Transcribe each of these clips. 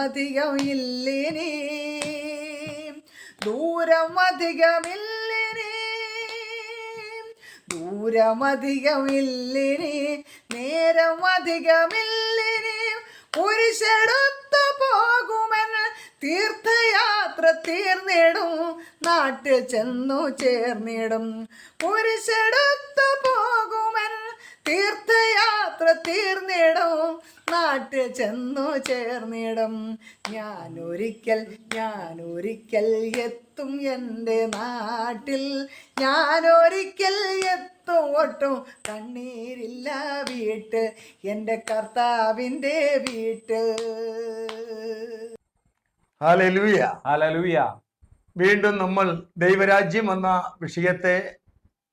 നേരമധികം ഇല്ലിനി ദൂരം അധികമില്ലിനി ദൂരമധികം ഇല്ലിനി നേരം അധികമില്ലിനി കുരിശെടുത്ത് പോകുമെന്ന് തീർത്ഥയാത്ര തീർന്നിടും. നാട്ടിൽ ചെന്നു ചേർന്നിടും. കുരിശെടുത്ത് പോകുമെന്ന് തീർത്ഥയാത്ര തീർന്നിടും. നാട്ടിൽ ചെന്നു ചേർന്നിടും ഞാനൊരിക്കൽ ഞാനൊരിക്കൽ എത്തും എൻ്റെ നാട്ടിൽ ഞാനൊരിക്കൽ എത്തും ഒട്ടും കണ്ണീരില്ല വീട്ട് എൻ്റെ കർത്താവിൻ്റെ വീട്ട് ഹാലലൂയ हालेलुया വീണ്ടും നമ്മൾ ദൈവരാജ്യം എന്ന വിഷയത്തെ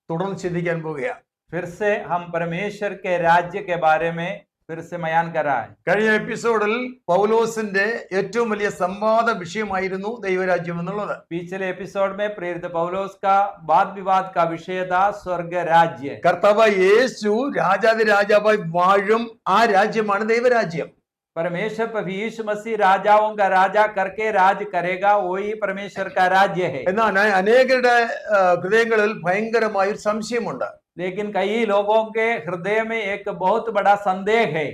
തുടർന്ന് ചിന്തിക്കാൻ പോവുകയാണ് फिर से हम परमेश्वर के राज्य के बारे में फिर से बयान कर रहा है കഴിഞ്ഞ എപ്പിസോഡിൽ പൗലോസിന്റെ ഏറ്റവും വലിയ സംവാദ വിഷയമായിരുന്നു ദൈവരാജ്യം എന്നുള്ളത് पिछले एपिसोड में प्रेरित पौलोस का वाद विवाद का विषय था स्वर्ग राज्य കർത്താവ് യേശു രാജാതി രാജാവായി വാഴും ആ രാജ്യമാണ് ദൈവരാജ്യം परमेश्वर प्रभु यीशु मसीह राजाओं का राजा करके राज करेगा वही परमेश्वर का राज्य है എന്നാൽ അനേകരുടെ ആ, ഹൃദയങ്ങളിൽ ഭയങ്കരമായ ഒരു സംശയമുണ്ട് लेकिन कई लोगों के हृदय में एक बहुत बड़ा संदेह है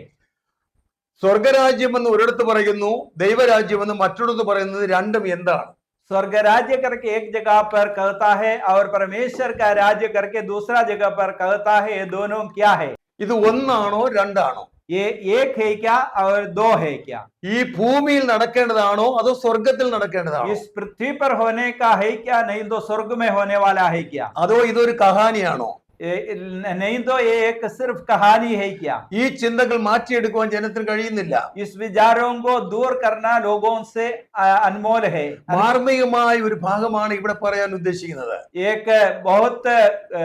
സ്വർഗരാജ്യം എന്ന് ഒരിടത്ത് പറയുന്നു ദൈവരാജ്യം എന്ന് മറ്റൊരിടത്ത് പറയുന്നത് രണ്ടും എന്താണ് स्वर्ग राज्य करके एक जगह पर कहता है और परमेश्वर का राज्य करके दूसरा जगह पर कहता है ये दोनों क्या है ഇത് ഒന്നാണോ രണ്ടാണോ ये एक है क्या और दो है क्या ഈ ഭൂമിയിൽ നടക്കേണ്ടതാണോ അതോ സ്വർഗത്തിൽ നടക്കേണ്ടതാണോ इस पृथ्वी पर होने का है क्या नहीं तो स्वर्ग में होने वाला है क्या അതോ ഇതൊരു കഹാനിയാണോ ये- नहीं तो ये एक सिर्फ कहानी है क्या ഈ ചിന്തകൾ മാറ്റിയെടുക്കുവാൻ ജനത്തിന് കഴിയുന്നില്ല इस विचारों को दूर करना लोगों से अ, अनमोल है മാർമികമായ ഒരു ഭാഗമാണ് ഇവിടെ പറയാൻ ഉദ്ദേശിക്കുന്നത് एक बहुत अ, अ,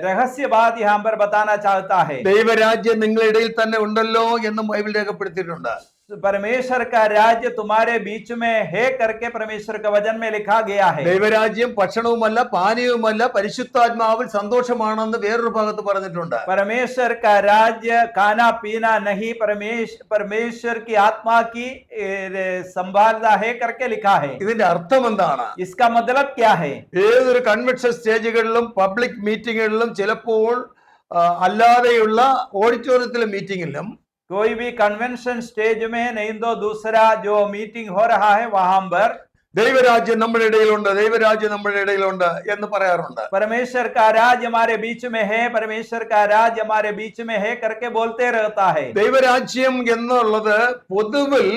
रहस्य बात यहाँ पर बताना चाहता है ദൈവരാജ്യം നിങ്ങളുടെ ഇടയിൽ തന്നെ ഉണ്ടല്ലോ എന്നും ബൈബിൾ രേഖപ്പെടുത്തിയിട്ടുണ്ട് परमेश्वर का राज्य तुम्हारे बीच में है करके परमेश्वर का वचन में लिखा गया है ദൈവരാജ്യം ഭക്ഷണവുമല്ല പാനീയവുമല്ല പരിശുദ്ധാത്മാവിൽ സന്തോഷമാണെന്ന് വേറൊരു ഭാഗത്ത് പറഞ്ഞിട്ടുണ്ട് परमेश्वर का राज्य खाना पीना नहीं परमेश्वर परमेश्वर की आत्मा की ए, संभालना है करके लिखा है ഇതിന്റെ അർത്ഥം എന്താണ് इसका मतलब क्या है ഏതൊരു കൺവെൻഷൻ സ്റ്റേജുകളിലും പബ്ലിക് മീറ്റിങ്ങുകളിലും ചിലപ്പോൾ ആ, അല്ലാതെയുള്ള ഓഡിറ്റോറിയത്തിലെ മീറ്റിങ്ങിലും कोई भी कन्वेंशन स्टेज में नहीं तो दूसरा जो मीटिंग हो रहा है वहां पर ദൈവരാജ്യം നമ്മുടെ ഇടയിലുണ്ട് ദൈവരാജ്യം നമ്മുടെ ഇടയിലുണ്ട് എന്ന് പറയാറുണ്ട് परमेश्वर का राज हमारे बीच में है परमेश्वर का राज हमारे बीच में है करके बोलते रहता है ദൈവരാജ്യം എന്നുള്ളത് പൊതുവിൽ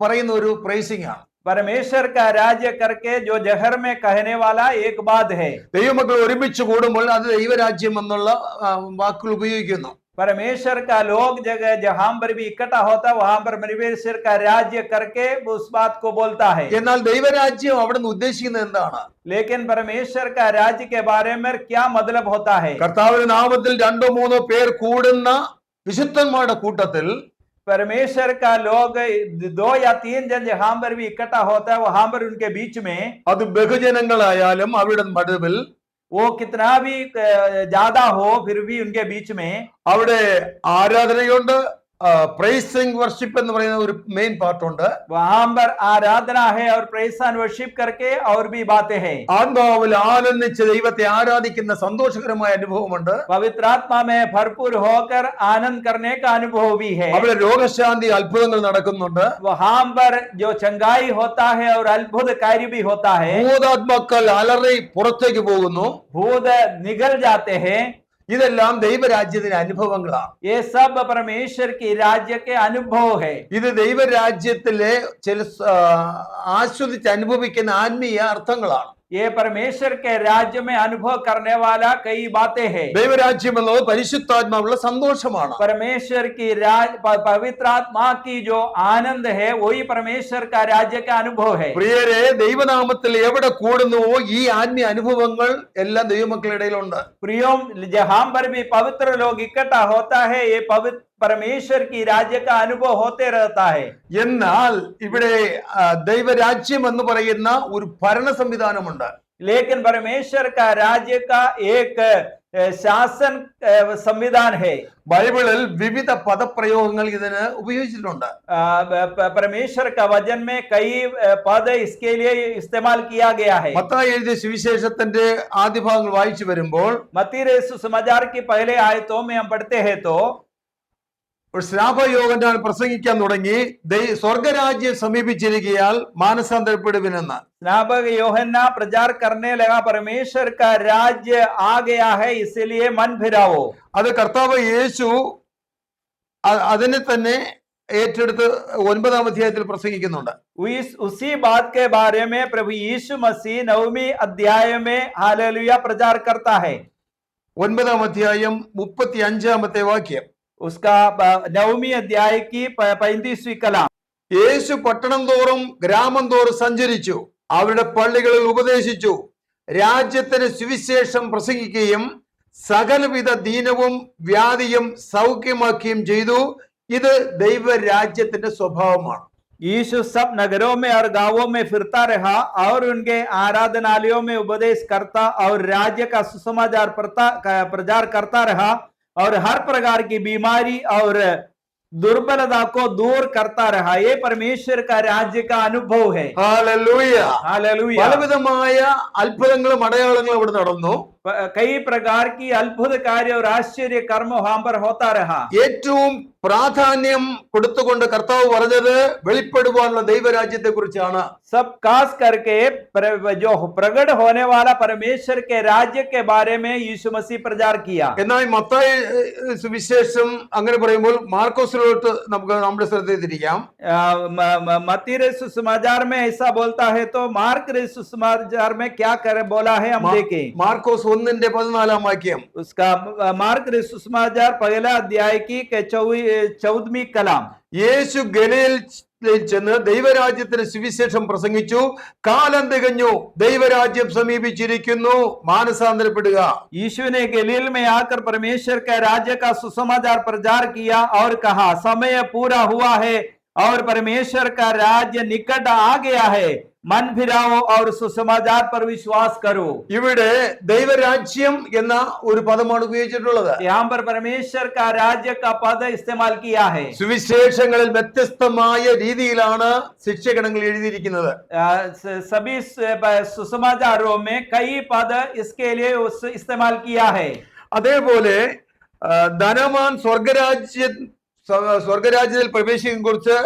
പറയുന്ന ഒരു പ്രൈസിംഗ് ആണ് परमेश्वर का राज्य करके जो जहर में कहने वाला एक बात है ദൈവമക്കൾ ഒരുമിച്ച് കൂടുമ്പോൾ അത് ദൈവരാജ്യം എന്നുള്ള ആ, വാക്കുകൾ ഉപയോഗിക്കുന്നു परमेश्वर का लोग जगह जहां पर भी इकट्ठा होता है वहां पर परमेश्वर का राज्य करके उस बात को बोलता है എന്നാൽ ദൈവരാജ്യം അവിടെ നിന്ന് ഉദ്ദേശിക്കുന്നത് എന്താണ് लेकिन परमेश्वर का राज्य के बारे में क्या मतलब होता है കർത്താവിന്റെ നാമത്തിൽ രണ്ടോ മൂന്നോ പേർ കൂടുന്ന വിശുദ്ധന്മാരുടെ കൂട്ടത്തിൽ परमेश्वर का लोग दो या तीन जन जहां पर भी इकट्ठा होता है वहां पर उनके बीच में അത് ബഹുജനങ്ങളായാലും അവരുടെ നടുവിൽ वो कितना भी अ, ज्यादा हो फिर भी उनके बीच में അവിടെ ആരാധനയുണ്ട് പ്രൈസിംഗ് വർഷിപ്പ് എന്ന് പറയുന്ന ഒരു മെയിൻ പാർട്ട് ഉണ്ട് ആരാധന പ്രൈസ് വർഷിപ്പ് ആത്മാവിൽ ആനന്ദിച്ച് ദൈവത്തെ ആരാധിക്കുന്ന സന്തോഷകരമായ അനുഭവമുണ്ട്. പവിത്രാത്മാമേ ഭർപൂർ ഹോകർ ആനന്ദ് കർണേ കാ ഹേ അവിടെ രോഗശാന്തി അത്ഭുതങ്ങൾ നടക്കുന്നുണ്ട്. വഹാം ജോ ചങ്കായി ഹോത്താ ഹേ അവർ അത്ഭുത കാര്യ ബി ഹോത്താ ഹേ ഭൂതാത്മാക്കൾ അലറി പുറത്തേക്ക് പോകുന്നു. ഭൂത നികൽ ജാത്തെ ഹേ ഇതെല്ലാം ദൈവരാജ്യത്തിന്റെ അനുഭവങ്ങളാണ് ये सब परमेश्वर की राज्य के अनुभव है ഇത് ദൈവരാജ്യത്തിലെ ചില സ- ആ, ആസ്വദിച്ച് അനുഭവിക്കുന്ന ആത്മീയ അർത്ഥങ്ങളാണ് ये परमेश्वर के राज्य में अनुभव करने वाला कई बातें हैं ദൈവരാജ്യം എന്നത് പരിശുദ്ധാത്മാവുള്ള സന്തോഷമാണ് परमेश्वर की राज प- पवित्र आत्मा की जो आनंद है वही परमेश्वर का राज्य का अनुभव है പ്രിയരെ ദൈവനാമത്തിൽ എവിടെ കൂടുന്നുവോ ഈ ആത്മീയ അനുഭവങ്ങൾ എല്ലാം ദൈവമക്കളുടെ ഇടയിലുണ്ട് प्रियोम जहां पर भी पवित्र लोग इकट्ठा होता है ये पवित्र परमेश्वर की राज्य का अनुभव होते रहता है എന്നാൽ ഇവിടെ ആ, ദൈവരാജ്യം എന്ന് പറയുന്ന ഒരു ഭരണ സംവിധാനമുണ്ട് लेकिन परमेश्वर का राज्य का एक अ, शासन अ, संविधान है ബൈബിളിൽ വിവിധ പദപ്രയോഗങ്ങൾ ഇതിന് ഉപയോഗിച്ചിട്ടുണ്ട് अ, प- प- परमेश्वर का वचन में कई अ, पद इसके लिए इस्तेमाल किया गया है മത്തായി എഴുതിയ സുവിശേഷത്തിന്റെ ആദ്യ ഭാഗങ്ങൾ വായിച്ചു വരുമ്പോൾ मती रे सुसमाचार की पहले आयतों में हम पढ़ते हैं ശ്രാപയോഗനാൽ പ്രസംഗിക്കാൻ തുടങ്ങി. സ്വർഗരാജ്യം സമീപിച്ചിരിക്കയാൽ മാനസാന്തരപ്പെടുവിനെന്ന്. അത് കർത്താവ് യേശു അതിനെ തന്നെ ഏറ്റെടുത്ത് ഒൻപതാം അധ്യായത്തിൽ പ്രസംഗിക്കുന്നുണ്ട്. ഒൻപതാം അധ്യായം മുപ്പത്തി അഞ്ചാമത്തെ വാക്യം. उसका ब- नवमी अध्याय की पैंतीसवीं कलाम യേശു പട്ടണം തോറും ഗ്രാമം തോറും സഞ്ചരിച്ചു അവരുടെ പള്ളികളിൽ ഉപദേശിച്ചു രാജ്യത്തിന് സുവിശേഷം പ്രസംഗിക്കുകയും സകലവിധ ദീനവും വ്യാധിയും സൗഖ്യമാക്കുകയും ചെയ്തു ഇത് ദൈവരാജ്യത്തിന്റെ സ്വഭാവമാണ് यीशु सब नगरों में और गांवों में फिरता रहा और उनके आराधनालयों में उपदेश करता और राज्य का सुसमाचार प्रता- का- प्रचार करता रहा और हर प्रकार की बीमारी और दुर्बलता को दूर करता रहा ये परमेश्वर का राज्य का अनुभव है ഹല്ലേലൂയ. हालेलुया പലവിധമായ അത്ഭുതങ്ങളും അടയാളങ്ങളും ഇവിടെ നടന്നു प- कई प्रकार की अद्भुत कार्य और आश्चर्य कर्म वहां पर होता रहा ഏറ്റവും പ്രാധാന്യം കൊടുത്തുകൊണ്ട് കർത്താവ് പറഞ്ഞത് വെളിപ്പെടുവാനുള്ള ദൈവരാജ്യത്തെ കുറിച്ചാണ് सब खास करके प्र- जो प्रकट होने वाला परमेश्वर के राज्य के बारे में यीशु मसीह प्रचार किया എന്നാൽ മത്തായി ഏഹ്, സുവിശേഷം അങ്ങനെ പറയുമ്പോൾ മാർക്കോസിലോട്ട് നമുക്ക് നമ്മുടെ ശ്രദ്ധ തിരിക്കാം अ, म- म- मत्ती रे सुसमाचार में ऐसा बोलता है तो मार्क रे सुसमाचार में क्या करे बोला है हम मा- देखें മാർക്കോസ് ഒന്നിന്റെ പതിനാലാം വാക്യം उसका अ, मार्क रे सुसमाचार पहला अध्याय की के चौवी- चौदहवीं कलाम യേശു ഗലയിൽ ചെന്ന് ദൈവരാജ്യത്തിന് സുവിശേഷം പ്രസംഗിച്ചു കാലം തികഞ്ഞു ദൈവരാജ്യം സമീപിച്ചിരിക്കുന്നു മാനസാന്തരപ്പെടുക यीशु ने गलील में आकर परमेश्वर के राज्य का सुसमाचार प्रचार किया और कहा समय पूरा हुआ है और परमेश्वर का राज्य निकट आ गया है മൻ ഫിരാവോ അവർ സുസമാചാർ പർ വിശ്വാസ് കരോ. ഇവിടെ ദൈവരാജ്യം എന്ന ഒരു പദമാണ് ഉപയോഗിച്ചിട്ടുള്ളത്. യാമ്പർ പരമേശ്വർ കാ രാജ്യ കാ പദ ഇസ്തമാൽ കിയാ ഹേ. സുവിശേഷങ്ങളിൽ വ്യത്യസ്തമായ രീതിയിലാണ് ശിക്ഷകണങ്ങൾ എഴുതിയിരിക്കുന്നത്. സബി സുസമാചാരോ മേ കൈ പദ ഇസ്കേ ലിയേ ഇസ്തമാൽ കിയാ ഹേ. അതേപോലെ ധനമാൻ സ്വർഗരാജ്യ സ്വർഗരാജ്യത്തിൽ പ്രവേശിക്കും കുറിച്ച്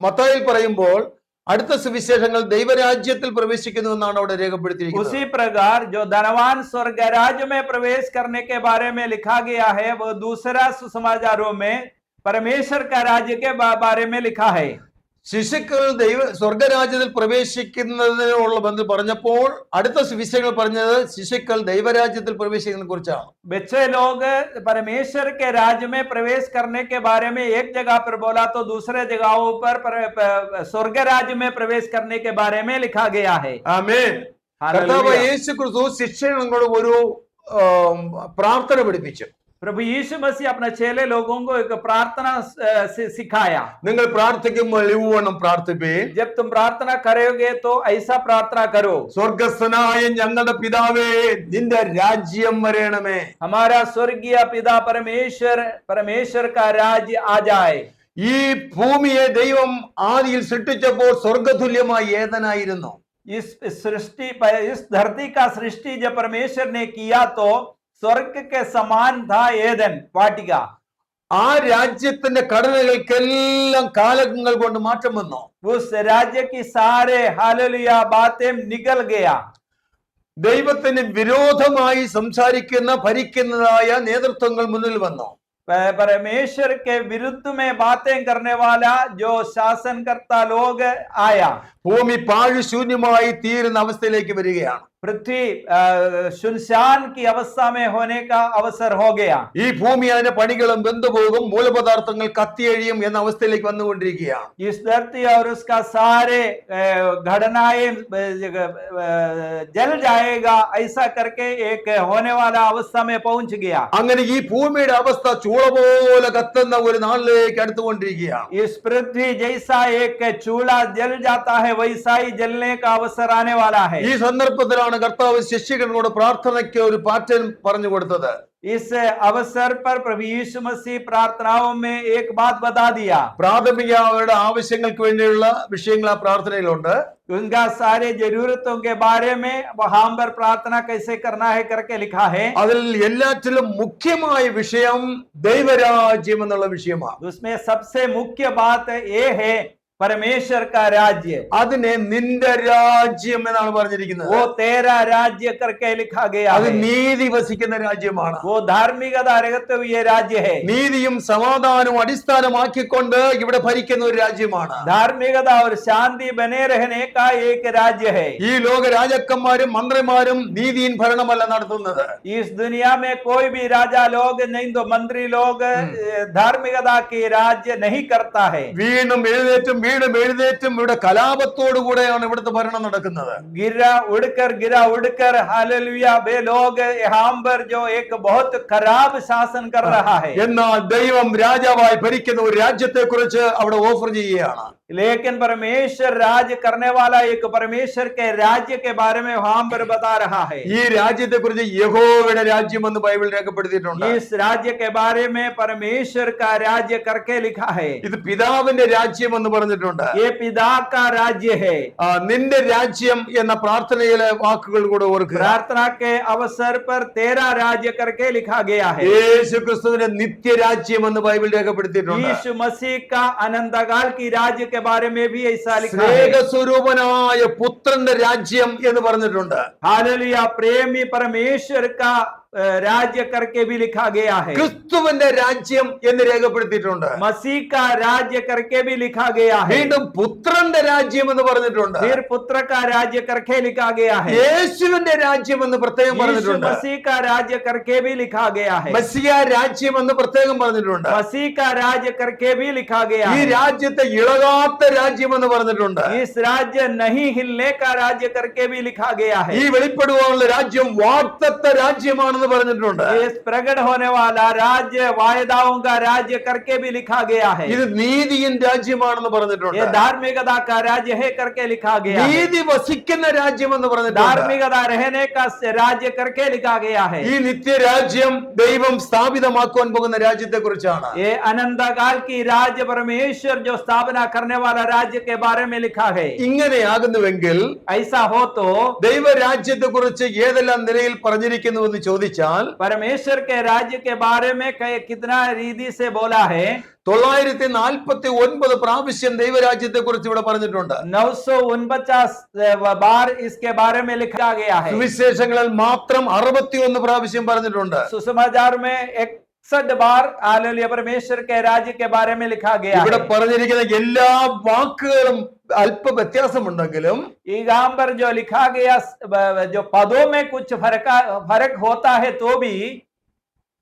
മത്തായിൽ പറയുമ്പോൾ അടുത്ത സുവിശേഷങ്ങൾ ദൈവരാജ്യത്തിൽ പ്രവേശിക്കുന്നു എന്നാണ് അവിടെ രേഖപ്പെടുത്തിയിരിക്കുന്നത് उसी प्रकार जो धनवान स्वर्ग राज्य में प्रवेश करने के बारे में लिखा गया है वो दूसरा सुसमाचारों में परमेश्वर का राज्य के बा- बारे में लिखा है ശിശുക്കൾ ദൈവ സ്വർഗരാജ്യത്തിൽ പ്രവേശിക്കുന്നതിനുള്ള ബന്ധം പറഞ്ഞപ്പോൾ അടുത്ത സുവിശേഷങ്ങൾ പറഞ്ഞത് ശിശുക്കൾ ദൈവരാജ്യത്തിൽ പ്രവേശിക്കുന്നതിനെ കുറിച്ചാണ് बच्चे लोग परमेश्वर के राज्य में प्रवेश करने के बारे में एक जगह पर बोला तो दूसरे जगहों पर पर- पर- स्वर्ग राज्य में प्रवेश करने के बारे में लिखा गया है ആമേൻ കർത്താവ് हालेलुया। യേശു ക്രിസ്തു ശിക്ഷകളോട് ഒരു ആം, പ്രാർത്ഥന പഠിപ്പിച്ചു प्रभु यीशु मसीह अपने चेले लोगों को एक प्रार्थना अ, सि- सिखाया നിങ്ങൾ പ്രാർത്ഥിക്കുമ്പോൾ ഇവണ്ണം പ്രാർത്ഥിപ്പീൻ जब तुम प्रार्थना करोगे तो ऐसा प्रार्थना करो സ്വർഗസ്ഥനായ ഞങ്ങളുടെ പിതാവേ നിന്റെ രാജ്യം വരേണമേ हमारा स्वर्गीय पिता परमेश्वर परमेश्वर का राज्य आ जाए ഈ ഭൂമിയെ ദൈവം ആദിയിൽ സൃഷ്ടിച്ചപ്പോൾ സ്വർഗതുല്യമായി ഏതനായിരുന്നു इस सृष्टि पर- इस धरती का सृष्टि जब परमेश्वर ने किया तो स्वर्ग के समान था एदन वाटिका ആ രാജ്യത്തിന്റെ ഘടനകൾക്കെല്ലാം കാലങ്ങൾ കൊണ്ട് മാറ്റം വന്നു उस राज्य की सारे हालेलुया बातें निकल गया ദൈവത്തിന് വിരോധമായി സംസാരിക്കുന്ന ഭരിക്കുന്നതായ നേതൃത്വങ്ങൾ മുന്നിൽ വന്നു प- परमेश्वर के विरुद्ध में बातें करने वाला जो शासन करता लोग आया ഭൂമി പാഴ് ശൂന്യമായി തീരുന്ന അവസ്ഥയിലേക്ക് വരികയാണ് पृथ्वी अ, सुनसान की अवस्था में होने का अवसर हो गया ഈ ഭൂമി അതിന്റെ പണികളും വെന്തുപോകും മൂലപദാർത്ഥങ്ങൾ കത്തിയഴിയും എന്ന അവസ്ഥയിലേക്ക് വന്നുകൊണ്ടിരിക്കുകയാണ് इस धरती और उसका सारे अ, घटनाएं अ, अ, जल जाएगा ऐसा करके एक होने वाला अवस्था में पहुंच गया അങ്ങനെ ഈ ഭൂമിയുടെ അവസ്ഥ ചൂള പോലെ കത്തുന്ന ഒരു നാളിലേക്ക് അടുത്തുകൊണ്ടിരിക്കുകയാണ് इस पृथ्वी जैसा एक चूल्हा जल जाता है वैसा ही जलने का अवसर आने वाला है ഈ സന്ദർഭത്തിലാണ് കർത്താവ് ശിഷ്യകളോട് പ്രാർത്ഥനയ്ക്ക് ഒരു പാറ്റേൺ പറഞ്ഞു കൊടുത്തത് इस अवसर पर प्रभु यीशु मसीह प्रार्थनाओं में एक बात बता दिया പ്രാഥമിക അവരുടെ ആവശ്യങ്ങൾക്ക് വേണ്ടിയുള്ള വിഷയങ്ങൾ ആ പ്രാർത്ഥനയിലുണ്ട് उनका सारे जरूरतों के बारे में वहां पर प्रार्थना कैसे करना है करके लिखा है അതിൽ എല്ലാറ്റിലും മുഖ്യമായ വിഷയം ദൈവരാജ്യം എന്നുള്ള വിഷയമാണ് उसमें सबसे मुख्य बात ये है അതിനെ നിന്റെ രാജ്യം എന്നാണ് പറഞ്ഞിരിക്കുന്നത്. ഓ തേരാ രാജ്യ അത് നീതി വസിക്കുന്ന രാജ്യമാണ്. ഓ ധാർമ്മികത രാജ്യഹേ നീതിയും സമാധാനവും അടിസ്ഥാനമാക്കിക്കൊണ്ട് ഇവിടെ ഭരിക്കുന്ന ഒരു രാജ്യമാണ്. ധാർമ്മികത ഒരു ശാന്തി ബനേരഹനേക്കാ ഏക രാജ്യഹേ ഈ ലോക രാജാക്കന്മാരും മന്ത്രിമാരും നീതിയും ഭരണമല്ല നടത്തുന്നത്. ഈ ദുനിയാമേ കോയി ബി രാജാ ലോക മന്ത്രി ലോക ധാർമ്മികതാക്കി രാജ്യ നഹി കർത്താഹേ വീണ്ടും എഴുന്നേറ്റും വീണ്ടും എഴുന്നേറ്റും ഇവിടെ കലാപത്തോടു കൂടെയാണ് ഇവിടുത്തെ ഭരണം നടക്കുന്നത്. ഗിര ഉടുക്കർ ഗിര ഉടുക്കർ ബേ എന്നാൽ ദൈവം രാജാവായി ഭരിക്കുന്ന ഒരു രാജ്യത്തെ കുറിച്ച് അവിടെ ഓഫർ ചെയ്യുകയാണ്. लेकिन परमेश्वर राज करने वाला एक परमेश्वर के राज्य के बारे में वहां पर बता रहा है ഈ രാജ്യത്തെ കുറിച്ച് യഹോവയുടെ രാജ്യം എന്ന് ബൈബിൾ രേഖപ്പെടുത്തിയിട്ടുണ്ട് इस राज्य के बारे में परमेश्वर का राज्य करके लिखा है ഇത് പിതാവിന്റെ രാജ്യം എന്ന് പറഞ്ഞിട്ടുണ്ട് ये पिता का राज्य है ആ, നിന്റെ രാജ്യം എന്ന പ്രാർത്ഥനയിലെ വാക്കുകൾ കൂടെ ഓർക്കുക प्रार्थना के अवसर पर तेरा राज्य करके लिखा गया है യേശു ക്രിസ്തുവിന്റെ നിത്യരാജ്യം എന്ന് ബൈബിൾ രേഖപ്പെടുത്തിയിട്ടുണ്ട് यीशु मसीह का अनंतकाल की राज्य के बारे में भी ऐसा लिखा है സ്നേഹസ്വരൂപനായ പുത്രന്റെ രാജ്യം എന്ന് പറഞ്ഞിട്ടുണ്ട് हालेलुया प्रेमी परमेश्वर का अ, राज्य करके भी लिखा गया है ക്രിസ്തുവിന്റെ രാജ്യം എന്ന് രേഖപ്പെടുത്തിയിട്ടുണ്ട് मसीह का राज्य करके भी लिखा गया है വീണ്ടും പുത്രന്റെ രാജ്യം എന്ന് പറഞ്ഞിട്ടുണ്ട് फिर पुत्र का राज्य करके लिखा गया है യേശുവിന്റെ രാജ്യം എന്ന് പ്രത്യേകം यीशु പറഞ്ഞിട്ടുണ്ട് मसीह का राज्य करके भी लिखा गया है മസിയ രാജ്യം എന്ന് പ്രത്യേകം പറഞ്ഞിട്ടുണ്ട് मसीह का राज्य करके भी लिखा गया ഈ है രാജ്യത്തെ ഇളകാത്ത രാജ്യം എന്ന് പറഞ്ഞിട്ടുണ്ട് इस राज्य नहीं हिलने का राज्य करके भी लिखा गया है ഈ വെളിപ്പെടുവാനുള്ള രാജ്യം വാക്തത്വ എന്ന് പറഞ്ഞിട്ടുണ്ട്. പ്രകട ഹോനവാല രാജ്യ വായതാവും രാജ്യ കർക്കേ ബി ലിഖാ ഗയാ ഇത് നീതിയൻ രാജ്യമാണെന്ന് പറഞ്ഞിട്ടുണ്ട്. ധാർമ്മികത രാജ്യ ലിഖാ ഗയാ നീതി വസിക്കുന്ന രാജ്യം എന്ന് പറഞ്ഞിട്ടുണ്ട്. ധാർമ്മികത രഹനെ രാജ്യ കർക്കേ ലിഖാ ഗയാ ഈ ഈ നിത്യരാജ്യം ദൈവം സ്ഥാപിതമാക്കുവാൻ പോകുന്ന രാജ്യത്തെ കുറിച്ചാണ് ഏ അനന്തകാൽ രാജ്യ പരമേശ്വർ ജോ സ്ഥാപന കർണവാല രാജ്യ കെ മേ ലിഖാ ഹെ ഇങ്ങനെയാകുന്നുവെങ്കിൽ ഐസാ ഹോ തോ ദൈവ രാജ്യത്തെ കുറിച്ച് ഏതെല്ലാം നിലയിൽ പറഞ്ഞിരിക്കുന്നുവെന്ന് ചോദിച്ചു ചോദിച്ചാൽ परमेश्वर के राज्य के बारे में कै- कितना रीति से बोला है തൊള്ളായിരത്തി നാൽപ്പത്തി ഒൻപത് പ്രാവശ്യം ദൈവരാജ്യത്തെ കുറിച്ച് ഇവിടെ പറഞ്ഞിട്ടുണ്ട് नौ सौ उनपचास बार इसके बारे में लिखा गया है സുവിശേഷങ്ങളിൽ മാത്രം അറുപത്തിയൊന്ന് പ്രാവശ്യം പറഞ്ഞിട്ടുണ്ട് सुसमाचार में इकसठ बार हालेलुया परमेश्वर के राज्य के बारे में लिखा गया ഇവിടെ है പറഞ്ഞിരിക്കുന്ന എല്ലാ വാക്കുകളും അല്പ വ്യത്യാസമുണ്ടെങ്കിലും यहाँ पर जो लिखा गया जो पदों में कुछ फर्क फर्क होता है तो भी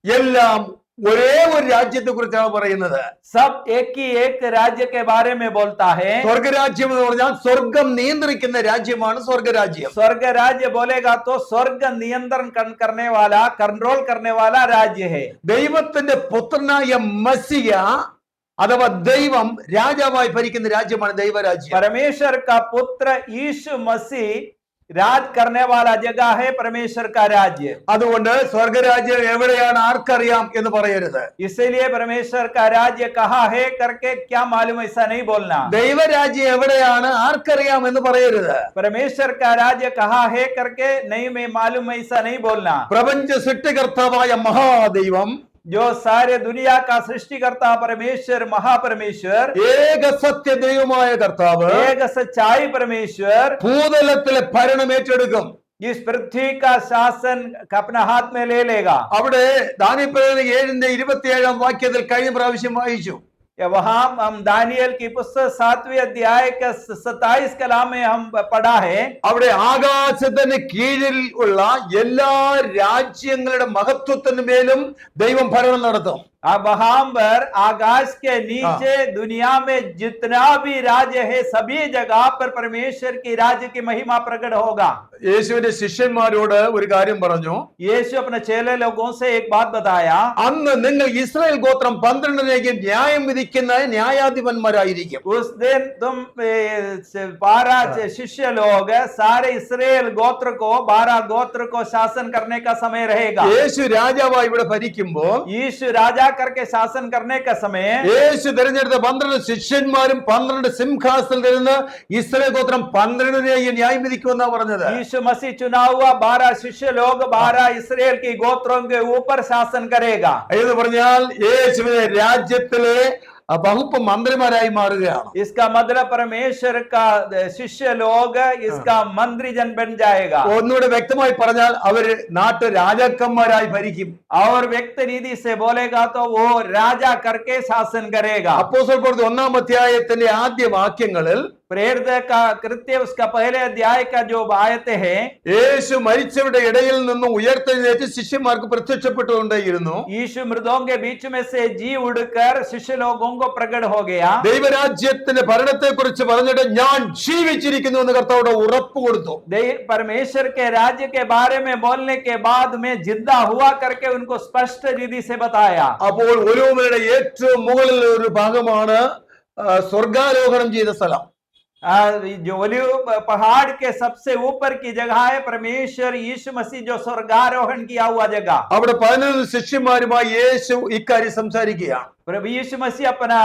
എല്ലാം ഒരേ ഒരു രാജ്യത്തെ കുറിച്ചാണ് പറയുന്നത് सब एक ही एक राज्य के बारे में बोलता है സ്വർഗരാജ്യം എന്ന് പറഞ്ഞാൽ സ്വർഗം നിയന്ത്രിക്കുന്ന രാജ്യമാണ് സ്വർഗരാജ്യം स्वर्ग राज्य बोलेगा तो स्वर्ग नियंत्रण कर- करने वाला कंट्रोल करने वाला राज्य है ദൈവത്തിന്റെ പുത്രനായ മസിയ അഥവാ ദൈവം രാജാവായി ഭരിക്കുന്ന രാജ്യമാണ് ദൈവരാജ്യം परमेश्वर का पुत्र यीशु मसीह राज करने वाला जगह है परमेश्वर का राज्य അതുകൊണ്ട് സ്വർഗരാജ്യം എവിടെയാണ് ആർക്കറിയാം എന്ന് പറയരുത് इसीलिए परमेश्वर का राज्य कहा है करके क्या मालूम ऐसा नहीं बोलना ദൈവരാജ്യം എവിടെയാണ് ആർക്കറിയാം എന്ന് പറയരുത് परमेश्वर का राज्य कहा है करके नहीं मैं मालूम ऐसा नहीं बोलना പ്രപഞ്ച സൃഷ്ടികർത്താവായ മഹാദൈവം जो सारे दुनिया का सृष्टिकर्ता परमेश्वर महापरमेश्वर ഏക സത്യ ദൈവമായ കർത്താവ് एक सच्चाई परमेश्वर ഭൂതലത്തിലെ ഭരണം ഏറ്റെടുക്കും इस पृथ्वी का शासन अपना हाथ में ले लेगा അവിടെ ദാനിപ്പേന ഏഴിന്റെ ഇരുപത്തിയേഴാം വാക്യത്തിൽ കഴിഞ്ഞ പ്രാവശ്യം വായിച്ചു या वहां हम दानियल की पुस्तक सातवें अध्याय का सत्ताईस कलाम में हम पढ़ा है അവിടെ ആകാശത്തിന് കീഴിൽ ഉള്ള എല്ലാ രാജ്യങ്ങളുടെ മഹത്വത്തിന് മേലും ദൈവം ഭരണം നടത്തും अब वहां पर आकाश के नीचे दुनिया में जितना भी राज्य है सभी जगह पर परमेश्वर की राज्य की महिमा प्रकट होगा യേശുവിന്റെ ശിഷ്യന്മാരോട് ഒരു കാര്യം പറഞ്ഞു यीशु अपने चेले लोगों से एक बात बताया അന്ന് നിങ്ങൾ ഇസ്രായേൽ ഗോത്രം പന്ത്രണ്ടിലേക്ക് ന്യായം വിധിക്കുന്ന ന്യായാധിപന്മാരായിരിക്കും उस दिन तुम ए, से- बारह से शिष्य लोग सारे इसराइल गोत्र को बारह गोत्र को शासन करने का समय रहेगा യേശു രാജാവായി ഇവിടെ ഭരിക്കുമ്പോ यीशु राजा करके शासन करने का समय യേശു തിരഞ്ഞെടുത്ത പന്ത്രണ്ട് ശിഷ്യന്മാരും പന്ത്രണ്ട് സിംഹാസനത്തിൽ നിന്ന് ഇസ്രായേൽ ഗോത്രം പന്ത്രണ്ടിനെയും ന്യായം വിധിക്കുമെന്നാ പറഞ്ഞത് यीशु मसीह चुना हुआ बारह शिष्य लोग बारह इसराइल की गोत्रों के ऊपर शासन करेगा എന്ന് പറഞ്ഞാൽ യേശുവിനെ രാജ്യത്തിലെ ആ വകുപ്പ് മന്ത്രിമാരായി മാറുകയാണ്. ഇസ്കാ മതലബ് പരമേശ്വർ ശിഷ്യ ലോക ഇസ്കാ മന്ത്രി ജൻ ബൻ ജായക ഒന്നുകൂടെ വ്യക്തമായി പറഞ്ഞാൽ അവർ നാട്ടു രാജാക്കന്മാരായി ഭരിക്കും. അവർ വ്യക്ത രീതി ബോലേഗാത്തോ ഓ രാജാ കർക്കേ ശാസൻ കരേക അപ്പോസൽ ഒന്നാം അധ്യായത്തിന്റെ ആദ്യ വാക്യങ്ങളിൽ പ്രേരിത കൃത്യ പഹലെ ജോ യേശു മരിച്ചവരുടെ ഇടയിൽ നിന്ന് ഉയർത്തെഴുന്നേറ്റ് ശിഷ്യന്മാർക്ക് പ്രത്യക്ഷപ്പെട്ടുകൊണ്ടേയിരുന്നു. യേശു മൃദോങ്ക ബീച്ചുമെസ് ജീ ഉടുക്കർ ശിഷ്യലോകോങ്കോ പ്രകട ഹോകയാ ദൈവരാജ്യത്തിന്റെ ഭരണത്തെ കുറിച്ച് പറഞ്ഞിട്ട് ഞാൻ ജീവിച്ചിരിക്കുന്നു എന്ന് കർത്താവോട് ഉറപ്പ് കൊടുത്തു. പരമേശ്വരക്ക് കെ രാജ്യ കെ ബാദ് മേ ജിന്ദ ഹുവാ കർക്കെ ഉनको സ്പഷ്ട രീതി സെ ബതായ. അപ്പോൾ ഒരു ഏറ്റവും മുകളിലുള്ള ഒരു ഭാഗമാണ് സ്വർഗാരോഹണം ചെയ്ത സ്ഥലം. जो ओलिव पहाड़ के सबसे ऊपर की जगह है परमेश्वर यीशु मसीह जो स्वर्गारोहण किया हुआ जगह അവിടെ പതിനൊന്ന് ശിഷ്യന്മാരുമായി യേശു ഇക്കാര്യം സംസാരിക്കുകയാണ് प्रभु यीशु मसीह अपना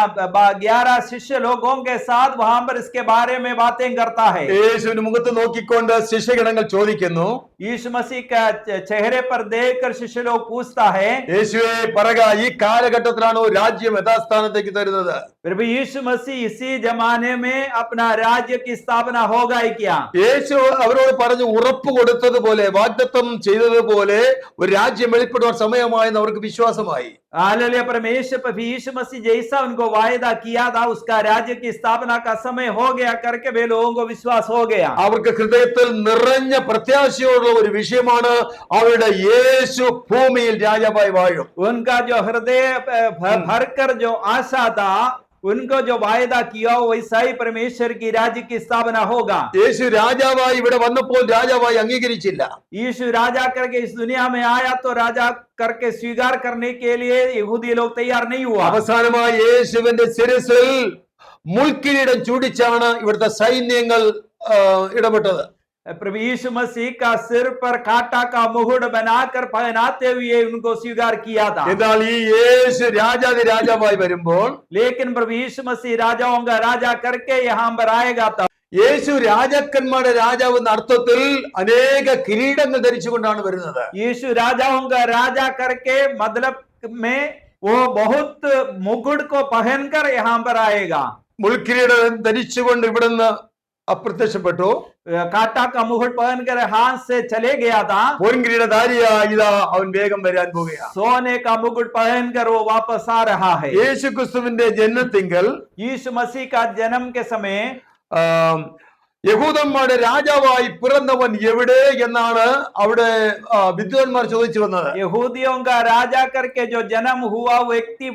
ग्यारह शिष्य लोगों के साथ वहां पर इसके बारे में बातें करता है യേശുവിന് മുഖത്ത് നോക്കിക്കൊണ്ട് ശിഷ്യഗണങ്ങൾ ചോദിക്കുന്നു यीशु मसीह का च- चेहरे पर देखकर शिष्य लोग पूछता है യേശുവെ പറക ഈ കാലഘട്ടത്തിലാണോ രാജ്യം യഥാസ്ഥാനത്തേക്ക് തരുന്നത് प्रभु यीशु मसीह इसी जमाने में अपना राज्य की स्थापना होगा ही क्या യേശു അവരോട് പറഞ്ഞു ഉറപ്പ് കൊടുത്തതുപോലെ വാഗ്ദത്വം ചെയ്തതുപോലെ ഒരു രാജ്യം വെളിപ്പെടുവാൻ സമയമായെന്ന് അവർക്ക് വിശ്വാസമായി हालेलुया परमेश्वर पर भी यीशु मसीह जैसा उनको वायदा किया था उसका राज्य की स्थापना का समय हो गया करके वे लोगों को विश्वास हो गया അവർക്ക് ഹൃദയത്തിൽ നിറഞ്ഞ പ്രത്യാശയോടുള്ള ഒരു വിഷയമാണ് അവരുടെ യേശു ഭൂമിയിൽ രാജാവായി വാഴും उनका जो हृदय अ, भर- भरकर जो ഉൻകോ ജോ വായദ കിയോ വൈസായി പരമേശ്വര കി രാജ്യ കി സ്ഥാപന ഹോഗ യേശു രാജാവായി ഇവിടെ വന്നപ്പോൾ രാജാവായി അംഗീകരിച്ചില്ല. യേശു രാജാക്കർക്ക് ഈ ദുനിയാമേ ആയാത്തോ രാജാ കർക്ക് സ്വീകാർ കർണേക്ക് യഹൂദി ലോക് തയ്യാർ നെയ്യുക അവസാനമായി യേശുവിന്റെ ശിരസിൽ മുൾക്കിരീടം ചൂടിച്ചാണ് ഇവിടുത്തെ സൈന്യങ്ങൾ ഇടപെട്ടത്. प्रभु यीशु मसीह का सिर पर कांटा का मुकुट बनाकर पहनाते हुए उनको स्वीकार किया था എന്നാൽ ഈ യേശു രാജാതി രാജാവായി വരുമ്പോൾ लेकिन प्रभु यीशु मसीह राजाओं का राजा करके यहाँ पर आएगा तब യേശു രാജാക്കന്മാരുടെ രാജാവ് എന്ന അർത്ഥത്തിൽ അനേക കിരീടങ്ങൾ ധരിച്ചുകൊണ്ടാണ് വരുന്നത് यीशु राजाओं का राजा करके मतलब में वो बहुत मुकुट को पहनकर यहाँ पर आएगा മുൾക്കിരീടം ധരിച്ചുകൊണ്ട് ഇവിടുന്ന് अप्रत्यक्ष बटो काटा का मुहूर्त पहन कर हाथ से चले गया था। बेगम बरियान गया। सोने का मुकुट पहन कर वो वापस आ रहा है। ये कुसुम जन्म तिंगल। यीशु मसीह का जन्म के समय आ, യഹൂദന്മാരുടെ രാജാവായി പിറന്നവൻ എവിടെ എന്നാണ് അവിടെ വിദ്വാൻമാർ ചോദിച്ചു വന്നത്. യഹൂദിയോങ്ക രാജാക്കർക്ക് ജോ ജനം ഹുവ വ്യക്തി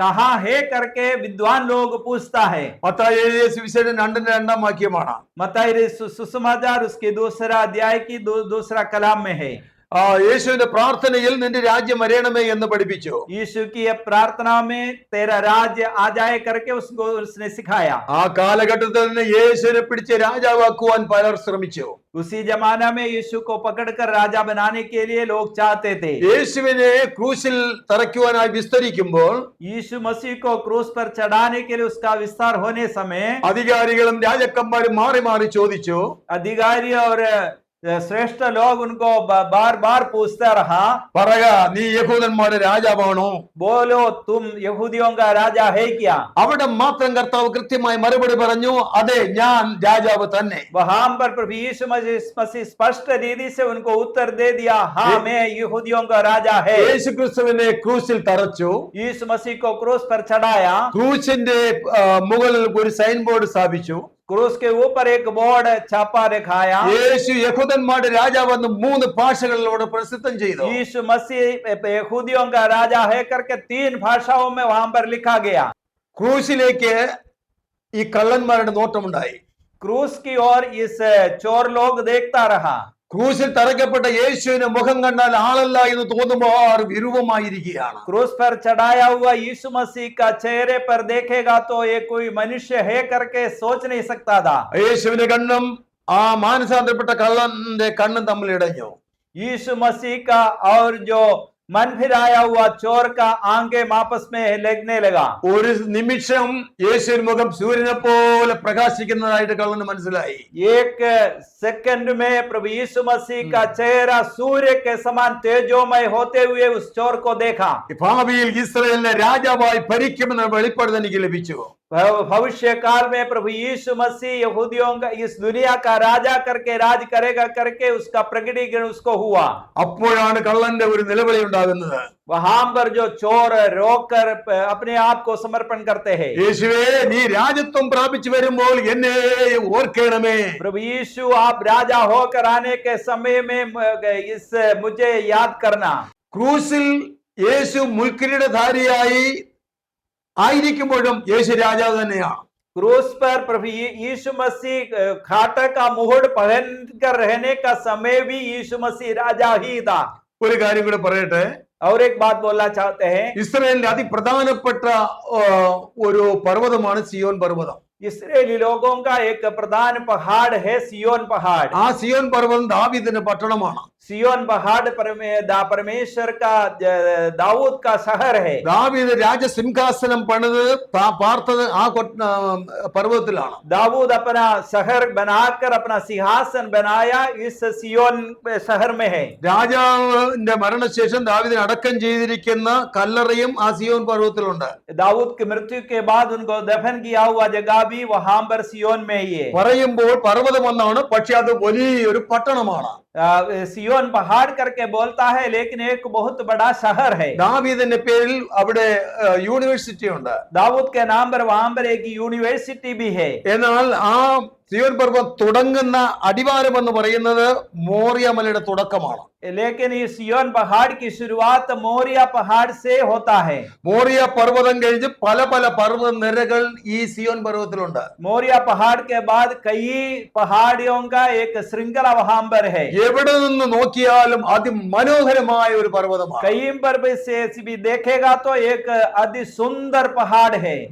കഹാ ഹേ കർക്കെ വിദ്വാൻ ലോക പൂസ്താ ഹേ. മത്തായി സുവിശേഷം രണ്ടിന്റെ രണ്ടാം വാക്യമാണ്. മത്തായി സുസമാചാർ ഉസ്കി ദൂസര അധ്യായ കി ദൂസര കലാം മേ ഹേ. യേശുവിന്റെ പ്രാർത്ഥനയിൽ നിന്റെ രാജ്യം വരേണമേ എന്ന് പഠിപ്പിച്ചു यीशु की ये प्रार्थना में तेरा राज्य आ जाए करके उसको उसने सिखाया ആ കാലഘട്ടത്തിൽ നിന്ന് യേശുവിനെ പിടിച്ച് രാജാവാക്കുവാൻ പലർ ശ്രമിച്ചു उसी जमाना में यीशु को पकड़कर राजा बनाने के लिए लोग चाहते थे യേശുവിനെ ക്രൂശിൽ തറയ്ക്കുവാനായി വിസ്തരിക്കുമ്പോൾ यीशु मसीह को क्रूस पर चढ़ाने के लिए उसका विस्तार होने समय അധികാരികളും രാജക്കന്മാരും മാറി മാറി ചോദിച്ചു अधिकारी और श्रेष्ठ लोग उनको बार बार पूछता रहा പറക നീ യഹൂദന്മാരുടെ രാജാവാണോ बोलो तुम यहूदियों का राजा है क्या അവിടെ മാത്രം കർത്താവ് കൃത്യമായി മറുപടി പറഞ്ഞു അതെ ഞാൻ രാജാവ് തന്നെ वहां पर प्रभु यीशु मसीह मसीह स्पष्ट रीति से उनको उत्तर दे दिया हाँ मैं यहूदियों का राजा है യേശു ക്രിസ്തുവിനെ ക്രൂശിൽ തറച്ചു यीशु मसीह को क्रूस पर चढ़ाया ക്രൂശിന്റെ ആ, മുകളിൽ ഒരു സൈൻ ബോർഡ് സ്ഥാപിച്ചു क्रूस के ऊपर एक बोर्ड छापा दिखाया യേശു യഹൂദന്മാരുടെ രാജാവെന്ന് മൂന്ന് ഭാഷകളിലൂടെ പ്രസിദ്ധം ചെയ്തു यीशु मसीह यहूदियों का राजा है करके तीन भाषाओं में वहां पर लिखा गया ക്രൂശിലേക്ക് ഈ കള്ളന്മാരുടെ നോട്ടമുണ്ടായി क्रूस की ओर इस चोर लोग देखता रहा ക്രൂശിൽ തറയ്ക്കപ്പെട്ട യേശുവിന്റെ മുഖം കണ്ടാൽ ആളല്ല എന്ന് തോന്നുമ്പോൾ വിരൂപമായിരിക്കുകയാണ് क्रूस पर चढ़ाया हुआ यीशु मसीह का चेहरे पर देखेगा तो ये कोई मनुष्य है करके सोच नहीं सकता था യേശുവിന്റെ കണ്ണും ആ മാനസാന്തരപ്പെട്ട കള്ളന്റെ കണ്ണും തമ്മിൽ ഇടഞ്ഞു यीशु मसीह का और जो മൻ ചോർക്ക ആങ്കെ മാപ്പസ്മേ ലഗ്നേ ലഗ. ഒരു നിമിഷം യേശുവിൻ മുഖം സൂര്യനെ പോലെ പ്രകാശിക്കുന്നതായിട്ട് കള്ളന് മനസ്സിലായി. ഏക സെക്കൻഡ് മേ പ്രഭു യേശു മസീഹ കാ ചെഹറ സൂര്യ കെ സമാൻ തേജോമയ ഹോത്തെ ഹുവേ ഉസ് ചോർ കോ ദേഖാ ഭാവിയിൽ ഇസ്രായേലിനെ രാജാവായി ഭരിക്കുമെന്ന വെളിപ്പെടുത്തൽ എനിക്ക് ലഭിച്ചു. भविष्य काल में प्रभु यीशु मसीह यहूदियों का इस दुनिया का राजा करके राज करेगा करके उसका प्रकटीकरण उसको हुआ അപ്പോഴാണ് കള്ളന്റെ ഒരു നിലവിളി ഉണ്ടാകുന്നത് वहां पर जो चोर रोकर प- अपने आप को समर्पण करते हैं യേശുവേ നീ രാജ്യത്വം പ്രാപിച്ചു വരുമ്പോൾ എന്നെ ഓർക്കണമേ प्रभु यीशु आप राजा होकर आने के समय में म- इस मुझे याद करना ക്രൂസിൽ യേശു മുൾക്കിരീടധാരിയായി ആയിരിക്കുമ്പോഴും യേശു രാജാവ് തന്നെയാണ് क्रूस पर प्रभु ये- यीशु मसीह अ, खाटा का मुहूर्त पहनकर रहने का समय भी यीशु मसीह राजा ही था ഒരു കാര്യം കൂടെ പറയട്ടെ और एक बात बोलना चाहते हैं ഇസ്രയേലിന്റെ അതിപ്രധാനപ്പെട്ട ആ, ഒരു പർവ്വതമാണ് സിയോൻ പർവ്വതം इसराइली लोगों का एक प्रधान पहाड़ है सियोन पहाड़ ആ സിയോൻ പർവ്വതം ദാവീദിന്റെ പട്ടണമാണ് സിയോൻ പഹാഡ് പരമേശ്വർ കാ ദാവൂദ് കാ സഹർ ഹേ. ദാവീദ് രാജസിംഹാസനം പണിത് പാർത്തത് ആ പർവതത്തിലാണ്. ദാവൂദ് अपना സഹർ ബനാക്കർ അപ്പന സിംഹാസൻ ബനായ ഇസ് സിയോൻ സഹർ മേ ഹേ. രാജാവിന്റെ മരണശേഷം ദാവീദിനെ അടക്കം ചെയ്തിരിക്കുന്ന കല്ലറയും ആ സിയോൻ പർവതത്തിലുണ്ട്. ദാവൂദ് കി മൃത്യു കെ ബാദ് ഉൻകോ ദഫൻ കിയാ ഹുവാ ജഗാ ബി വഹാം പർ സിയോൻ മേ ഹി പറയുമ്പോൾ പർവതം ഒന്നാണ് പക്ഷെ അത് വലിയൊരു പട്ടണമാണ്. സിയോൻ സിയോൻ പഹാഡ് കർക്കെ ബോൽത്താ ഹെ ലേക്കിൻ ഏക് ബഹുത് ബഡാ ഷഹർ ഹെ. ദാവീദിന്റെ പേരിൽ അവിടെ യൂണിവേഴ്സിറ്റി ഉണ്ട്. ദാവൂദ് കെ നാം പർ വഹാം പർ ഏക് യൂണിവേഴ്സിറ്റി ബി ഹെ. എന്നാൽ ആ സിയോൻ പർവം തുടങ്ങുന്ന അടിവാരം എന്ന് പറയുന്നത് മോറിയ മലയുടെ തുടക്കമാണ് മോറിയ പർവതം കഴിഞ്ഞ് പല പല പർവത നിരകൾ ഈ സിയോൻ പർവതത്തിലുണ്ട്. മോറിയ പഹാഡ് എവിടെ നിന്ന് നോക്കിയാലും അതിമനോഹരമായ ഒരു പർവതമാണ്.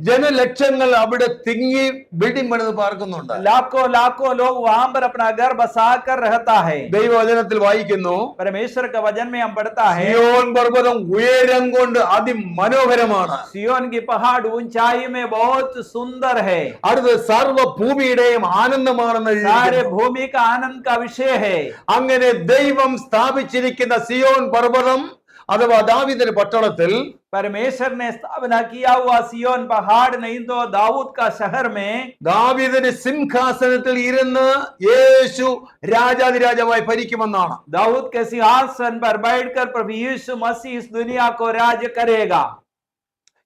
ജനലക്ഷങ്ങൾ അവിടെ തിങ്ങി ബിൽഡിംഗ് പണിത് പാർക്കുന്നുണ്ട് ലാക്കോ ലാക്കോ ലോക് വഹാം പർ അപ്നാ ഘർ ബസാക്കർ രഹതാ ഹൈ ദൈവവചനത്തിൽ വായിക്കുന്നു പരമേശ്വര ക വചൻ മേ ഹം പഠതാ ഹൈ സിയോൻ പർവതം ഉയരം കൊണ്ട് അതിമനോഹരമാണ് സിയോൻ കി പഹാഡ് ഊഞ്ചായി മേ ബഹുത് സുന്ദർ ഹൈ അടുത്ത സർവ ഭൂമിയുടെയും ആനന്ദമാണെന്ന് സാരെ ഭൂമി ക ആനന്ദ് ക വിഷയ ഹൈ അങ്ങനെ ദൈവം സ്ഥാപിച്ചിരിക്കുന്ന സിയോൻ പർവതം അഥവാ ദാവിദിന്റെ പട്ടണത്തിൽ परमेश्वर ने स्थापना किया हुआ सियोन पहाड़ नहीं तो दाऊद का शहर में ദാവീദിന്റെ സിംഹാസനത്തിൽ ഇരുന്ന് യേശു രാജാതിരാജാവായി ഭരിക്കുമെന്നാണ് दाऊद के सिंहासन पर बैठकर प्रभु यीशु मसीह इस दुनिया को राज्य करेगा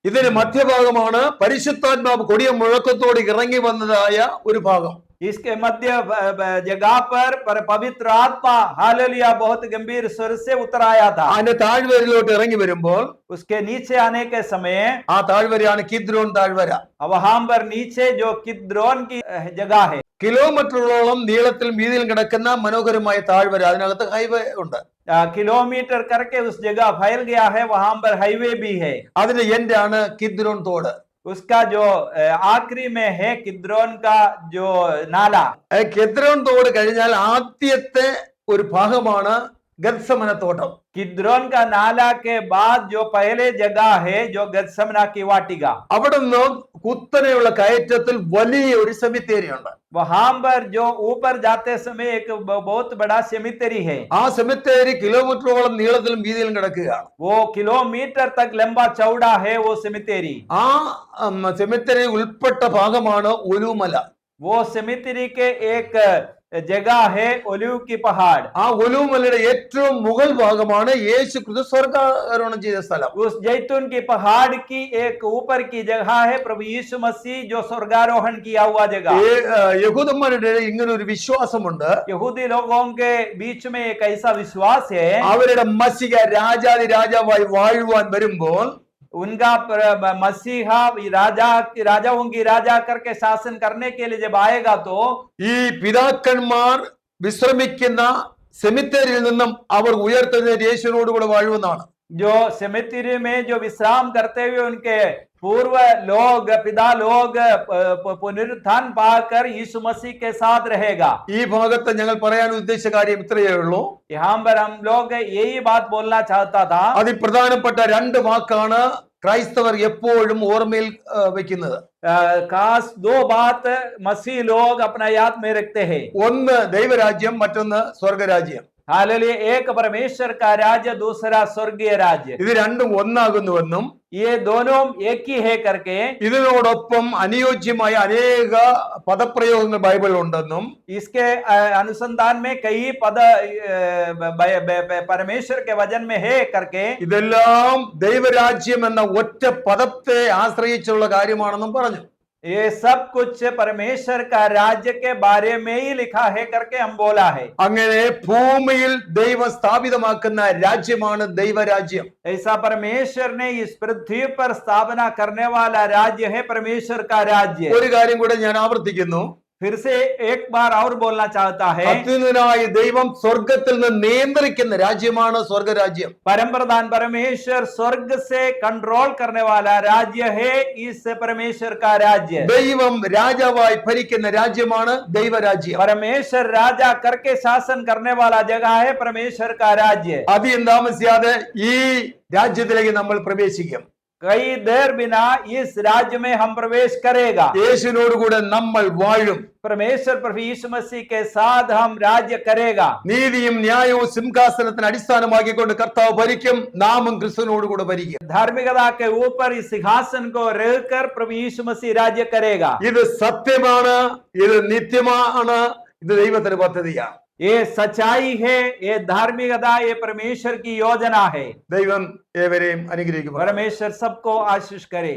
ഇതിന് മധ്യഭാഗമാണ് പരിശുദ്ധാത്മാവ് കൊടിയ മുഴക്കത്തോട് ഇറങ്ങി വന്നതായ ഒരു ഭാഗം इसके मध्य ब- ब- जगह पर, पर पवित्र आत्मा हालेलुया बहुत गंभीर स्वर से उतर आया था അതിന്റെ താഴ്വരയിലോട്ട് ഇറങ്ങി വരുമ്പോൾ उसके नीचे आने के समय ആ താഴ്വരയാണ് കിദ്രോൺ താഴ്വര वहां पर नीचे जो किद्रोन की अह, जगह है കിലോമീറ്ററുകളോളം നീളത്തിലും വീതിയിലും കിടക്കുന്ന മനോഹരമായ താഴ്വര അതിനകത്ത് ഹൈവേ ഉണ്ട് अ, किलोमीटर करके उस जगह फैल गया है वहां पर हाईवे भी है അതിന്റെ എൻഡ് ആണ് കിദ്രോൺ തോട് उसका जो अ, आखिरी में है किद्रोन का जो नाला ഏ, കിദ്രോൺ തോട് കഴിഞ്ഞാൽ ആദ്യത്തെ ഒരു ഭാഗമാണ് ഗത്സമന തോട്ടം കിദ്രോൻ കാ ബാദ് ജോ പഹലെ ജഗാ ജോ ഗത്സമന കി വാട്ടിക അവിടുന്ന് കുത്തനെയുള്ള കയറ്റത്തിൽ വലിയ ഒരു സെമിത്തേരിയുണ്ട്. ജോ ഊപ്പർ സെമിത്തേരി ഹേ. ആ സെമിത്തേരി കിലോമീറ്ററോളം നീളത്തിലും വീതിയിലും കിടക്കുകയാണ്. ഓ കിലോമീറ്റർ തക് ലംബ ചൗടാ ഹേ ഓ സെമിത്തേരി. ആ സെമിത്തേരി ഉൾപ്പെട്ട ഭാഗമാണ് ഒലുമല വോ സെമിത്തേരിക്ക് ഏക് മലയുടെ ഏറ്റവും മുകൾ ഭാഗമാണ് യേശു ക്രിസ്തു ചെയ്ത സ്ഥലം. കി കി പ്രഭു യേശു യഹൂദന്മാരുടെ ഇങ്ങനെ ഒരു വിശ്വാസമുണ്ട്. യഹൂദി ലോകോം കെ ബീച്ച് മേ അവരുടെ മസിക രാജാതി രാജാവായി വാഴുവാൻ വരുമ്പോൾ उनका प्र- मसीहा राजा राजाओं की राजा करके शासन करने के लिए जब आएगा तो ഈ പിതാക്കന്മാർ വിശ്രമിക്കുന്ന സെമിത്തേരിയിൽ നിന്നും അവർ ഉയർത്തുന്ന യേശുവിനോടുകൂടെ വാഴുമെന്നാണ് जो सेमित्री में जो विश्राम करते हुए उनके पूर्व लोग पिता लोग प- प- पुनरुत्थान पाकर यीशु मसीह के साथ रहेगा ഈ ഭാഗത്ത് ഞങ്ങൾ പറയാൻ ഉദ്ദേശിച്ച കാര്യം ഇത്രയേ ഉള്ളൂ यहाँ पर हम लोग यही बात बोलना चाहता था അതിപ്രധാനപ്പെട്ട രണ്ട് വാക്കാണ് ക്രൈസ്തവർ എപ്പോഴും ഓർമ്മയിൽ ആ, വെക്കുന്നത് अ, खास दो बात मसीह लोग अपना याद में रखते हैं ഒന്ന് ദൈവരാജ്യം മറ്റൊന്ന് സ്വർഗരാജ്യം ഏക കാ രാജ്യ ദൂസര സ്വർഗീയ രാജ്യ. ഇത് രണ്ടും ഒന്നാകുന്നുവെന്നും ഈ ദോനവും ഹേ ഇതിനോടൊപ്പം അനുയോജ്യമായ അനേക പദപ്രയോഗങ്ങൾ ബൈബിൾ ഉണ്ടെന്നും ഇസ്കെ അനുസന്ധാൻമേ കൈ പദ പരമേശ്വര വചനമേ മേ ഹേ കർക്കെ. ഇതെല്ലാം ദൈവരാജ്യം എന്ന ഒറ്റ പദത്തെ ആശ്രയിച്ചുള്ള കാര്യമാണെന്നും പറഞ്ഞു. ये सब कुछ परमेश्वर का राज्य के बारे में ही लिखा है करके हम बोला है അങ്ങനെ ഭൂമിയിൽ ദൈവം സ്ഥാപിതമാക്കുന്ന രാജ്യമാണ് ദൈവരാജ്യം ऐसा परमेश्वर ने इस पृथ्वी पर स्थापना करने वाला राज्य है परमेश्वर का राज्य ഒരു കാര്യം കൂടെ ഞാൻ ആവർത്തിക്കുന്നു फिर से एक बार और बोलना चाहता है അത്യുന്നതനായ ദൈവം സ്വർഗത്തിൽ നിന്ന് നിയന്ത്രിക്കുന്ന രാജ്യമാണ് സ്വർഗരാജ്യം परम प्रधान परमेश्वर स्वर्ग से कंट्रोल करने वाला राज्य है इस परमेश्वर का राज्य ദൈവം രാജാവായി ഭരിക്കുന്ന രാജ്യമാണ് ദൈവരാജ്യം परमेश्वर राजा करके शासन करने वाला जगह है परमेश्वर का राज्य അധികം താമസിയാതെ ഈ രാജ്യത്തിലേക്ക് നമ്മൾ പ്രവേശിക്കും कई देर बिना इस राज्य में हम प्रवेश करेगा കരേഗ യേശുവിനോടുകൂടെ നമ്മൾ വാഴും. പരമേശ്വർ പ്രഭു യേശു മസീക്ക് സാദ് രാജ്യ കരേഗ. നീതിയും ന്യായവും സിംഹാസനത്തിന് അടിസ്ഥാനമാക്കിക്കൊണ്ട് കർത്താവ് ഭരിക്കും. നാമും ക്രിസ്തുവിനോടുകൂടെ ഭരിക്കും. ധാർമ്മികതാക്ക് ഊപ്പർ ഈ സിംഹാസൻ കോ രഹ്കർ പ്രഭു യേശു മസീ രാജ്യ करेगा ഇത് സത്യമാണ് ഇത് നിത്യമാണ് ഇത് ദൈവത്തിന്റെ പദ്ധതിയാണ് ये सच्चाई है ये धार्मिकता ये परमेश्वर की योजना है ദൈവം ഏവരെയും അനുഗ്രഹിക്കും परमेश्वर सबको आशीष करे